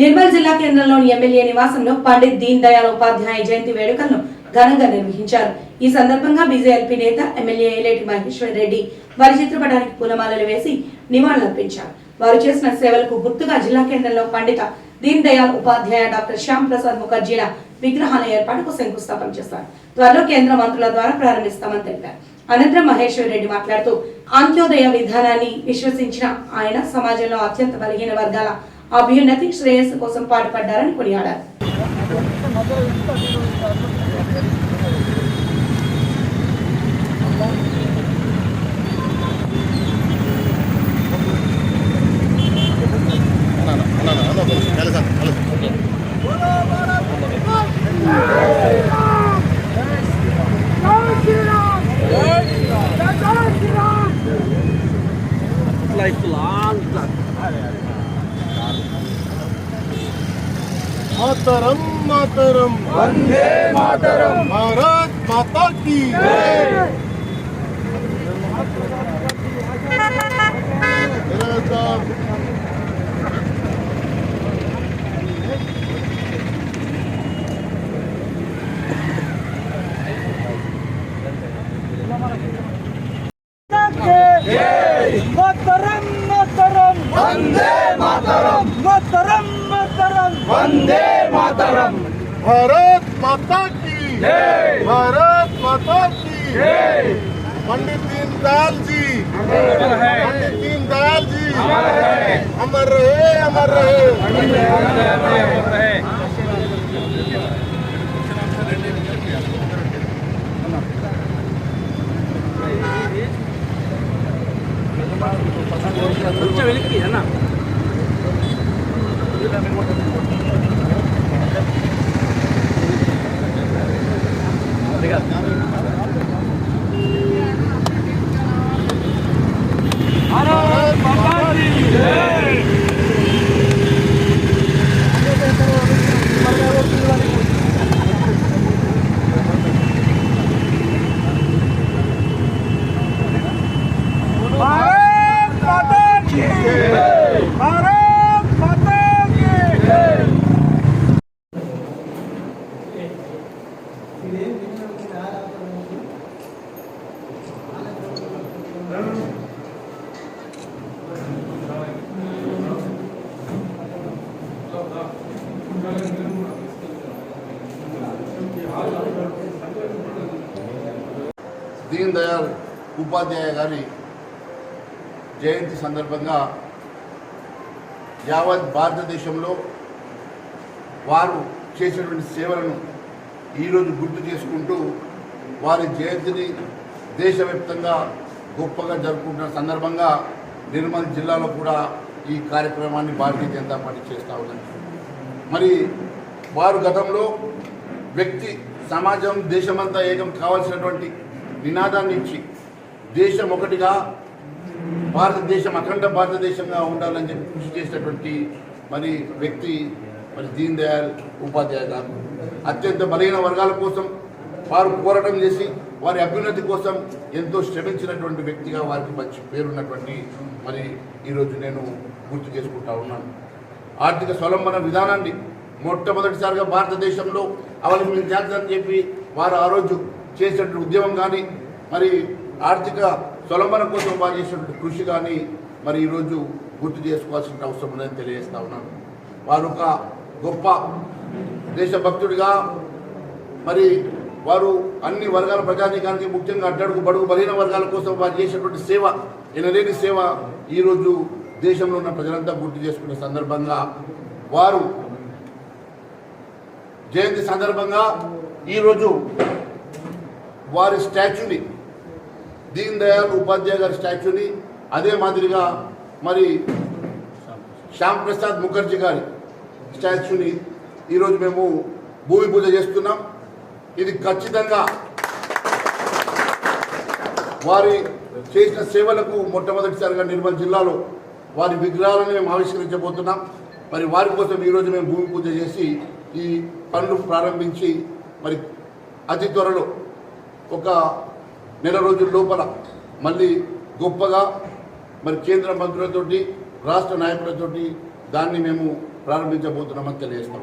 నిర్మల్ జిల్లా కేంద్రంలోని ఎమ్మెల్యే నివాసంలో పండిత్ దీన్ దయాళ్ ఉపాధ్యాయ జయంతి వేడుకలను ఘనంగా నిర్వహించారు. ఈ సందర్భంగా బీజేపీ నేత ఎమ్మెల్యే ఏలేటి మహేశ్వర్ రెడ్డి వారి చిత్రపటానికి పూలమాలలు వేసి నివాళులర్పించారు. వారు చేసిన సేవలకు గుర్తుగా జిల్లా కేంద్రంలో పండిత దీన్ దయాళ్ ఉపాధ్యాయ డాక్టర్ శ్యామ్ ప్రసాద్ ముఖర్జీల విగ్రహాల ఏర్పాటుకు శంకుస్థాపన చేస్తారు త్వరలో కేంద్ర మంత్రుల ద్వారా ప్రారంభిస్తామని తెలిపారు. అనంతరం మహేశ్వర్ రెడ్డి మాట్లాడుతూ అంత్యోదయ విధానాన్ని విశ్వసించిన ఆయన సమాజంలో అత్యంత బలహీన వర్గాల అభ్యున్నతి శ్రేయస్సు కోసం పాటుపడ్డారని కొనియాడారు. Life long मातरम मातरम। वंदे मातरम। भारत माता की। जय मातरम मातरम वंदे मातरम मातरम मातरम वंदे मातरम भारत माता की जय भारत माता की। पंडित दीनदयाल जी। पंडित दीनदयाल जी। अमर रहे अमर रहे। கொஞ்சம் வெளிக்கு ஏன்னா దీన్ దయాళ్ ఉపాధ్యాయ గారి జయంతి సందర్భంగా యావత్ భారతదేశంలో వారు చేసినటువంటి సేవలను ఈరోజు గుర్తు చేసుకుంటూ వారి జయంతిని దేశవ్యాప్తంగా గొప్పగా జరుపుకుంటున్న సందర్భంగా నిర్మల్ జిల్లాలో కూడా ఈ కార్యక్రమాన్ని భారతీయ జనతా పార్టీ చేస్తూ ఉన్నది. మరి వారు గతంలో వ్యక్తి సమాజం దేశమంతా ఏకం కావాల్సినటువంటి నినాదాన్ని ఇచ్చి దేశం ఒకటిగా భారతదేశం అఖండ భారతదేశంగా ఉండాలని చెప్పి కృషి చేసినటువంటి మరి వ్యక్తి మరి దీన్ దయాళ్ ఉపాధ్యాయ గారు. అత్యంత బలహీన వర్గాల కోసం వారు పోరాటం చేసి వారి అభ్యున్నతి కోసం ఎంతో శ్రమించినటువంటి వ్యక్తిగా వారికి మంచి పేరున్నటువంటి మరి ఈరోజు నేను గుర్తు చేసుకుంటా ఉన్నాను. ఆర్థిక స్వలంబన విధానాన్ని మొట్టమొదటిసారిగా భారతదేశంలో అవలంబించాలని చెప్పి వారు ఆ రోజు చేసినటువంటి ఉద్యమం కానీ మరి ఆర్థిక స్వలంబన కోసం వారు చేసినటువంటి కృషి కానీ మరి ఈరోజు గుర్తు చేసుకోవాల్సిన అవసరం ఉందని తెలియజేస్తా ఉన్నాను. వారు ఒక గొప్ప దేశభక్తుడిగా మరి వారు అన్ని వర్గాల ప్రజానీకానికి ముఖ్యంగా అడ్డడుగు బడుగు బలహీన వర్గాల కోసం వారు చేసినటువంటి సేవ ఎనలేని సేవ ఈరోజు దేశంలో ఉన్న ప్రజలంతా గుర్తు చేసుకునే సందర్భంగా వారు జయంతి సందర్భంగా ఈరోజు వారి స్టాచ్యూని దీన్ దయాళ్ ఉపాధ్యాయ గారి స్టాచ్యూని అదే మాదిరిగా మరి శ్యామ్ ప్రసాద్ ముఖర్జీ గారి స్టాచ్యూని ఈరోజు మేము భూమి పూజ చేస్తున్నాం. ఇది ఖచ్చితంగా వారి చేసిన సేవలకు మొట్టమొదటిసారిగా నిర్మల్ జిల్లాలో వారి విగ్రహాలను మేము ఆవిష్కరించబోతున్నాం. మరి వారి కోసం ఈరోజు మేము భూమి పూజ చేసి ఈ పనులు ప్రారంభించి మరి అతి త్వరలో ఒక నెల రోజుల లోపల మళ్ళీ గొప్పగా మరి కేంద్ర మంత్రులతోటి రాష్ట్ర నాయకులతోటి దాన్ని మేము ప్రారంభించబోతున్నామని తెలియజేస్తా